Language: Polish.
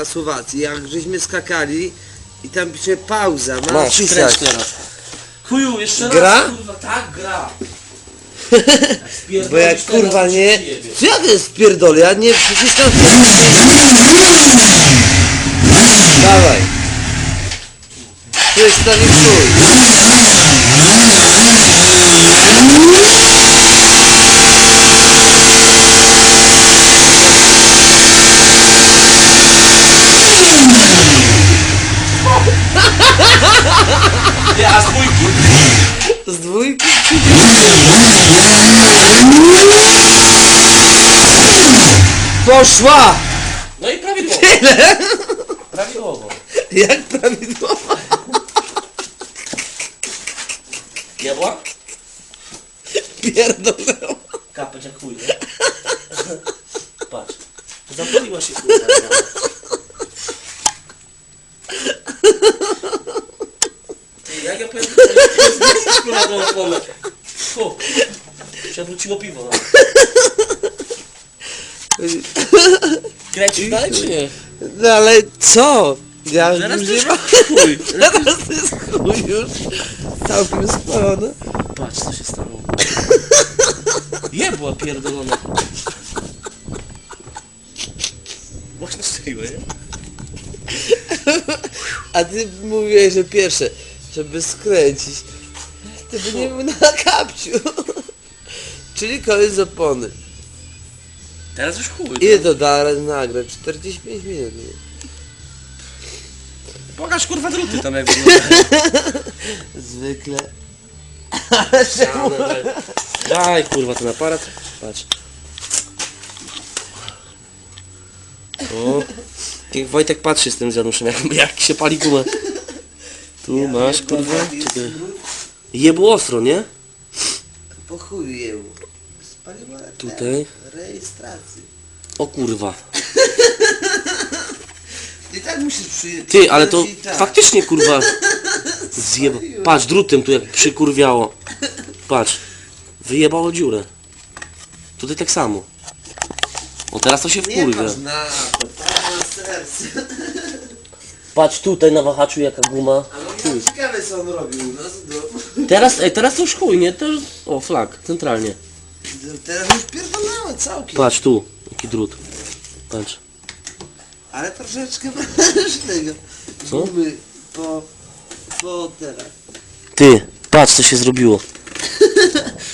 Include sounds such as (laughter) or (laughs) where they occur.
na Słowacji, jak żeśmy skakali i tam pisze pauza, mam Masz, pisać. kręć teraz. Chuju, jeszcze Gra? raz, kurwa, tak, gra. (laughs) Bo jak kurwa nie... Jebie. Co ja to jest pierdol? Ja nie przyciskam... Dawaj. Tu jest stary chuj. Nie, a z dwójki? Z dwójki? Poszła! No i prawidłowo. Prawidłowo. Jak prawidłowo? Jebła? Pierdolę. Kapeć jak chuj, nie? Patrz. Zapaliła się kurwa. Ty, jak ja powiem, że kurwa tą oponę. Fu. Przewróciło piwo. Kręcisz dalej czy nie? No ale co? Ja Zaraz już to nie jest mam... (laughs) chuj. Teraz to jest chuj już. Całkiem spalone. Patrz co się stało. Jebła pierdolona. Właśnie stoiły, nie? A ty mówiłeś, że pierwsze, żeby skręcić. Ty by nie był na kapciu. Czyli koniec opony. Teraz już chuj. Ile to da nagrać? 45 minut. nie? Pokaż kurwa druty tam jak wyglądają. (laughs) Zwykle. Daj kurwa ten aparat. Patrz. O. Wojtek patrzy z tym Januszem, jak, jak się pali gumę. Tu masz kurwa. Czekaj. Jebło ostro, nie? Po chuju jemu. Spaliła Tutaj. rejestracji. O kurwa. (laughs) I tak musisz przyjść. Ty, ale to tak. faktycznie kurwa (laughs) zjeba. Patrz, drutem tu jak przykurwiało. Patrz. Wyjebało dziurę. Tutaj tak samo. O teraz to się Nie wkurwia. masz na to, tak na serce. Patrz tutaj na wahaczu jaka guma. Ale ciekawe co on robił u nas. No. Teraz, ej, teraz to już chuj, nie? To już... O, flag, centralnie. Teraz już pierdolała całkiem. Patrz tu, jaki drut. Patrz. Ale troszeczkę (laughs) masz tego. Co? Gumy po... po teraz. Ty, patrz co się zrobiło. (laughs)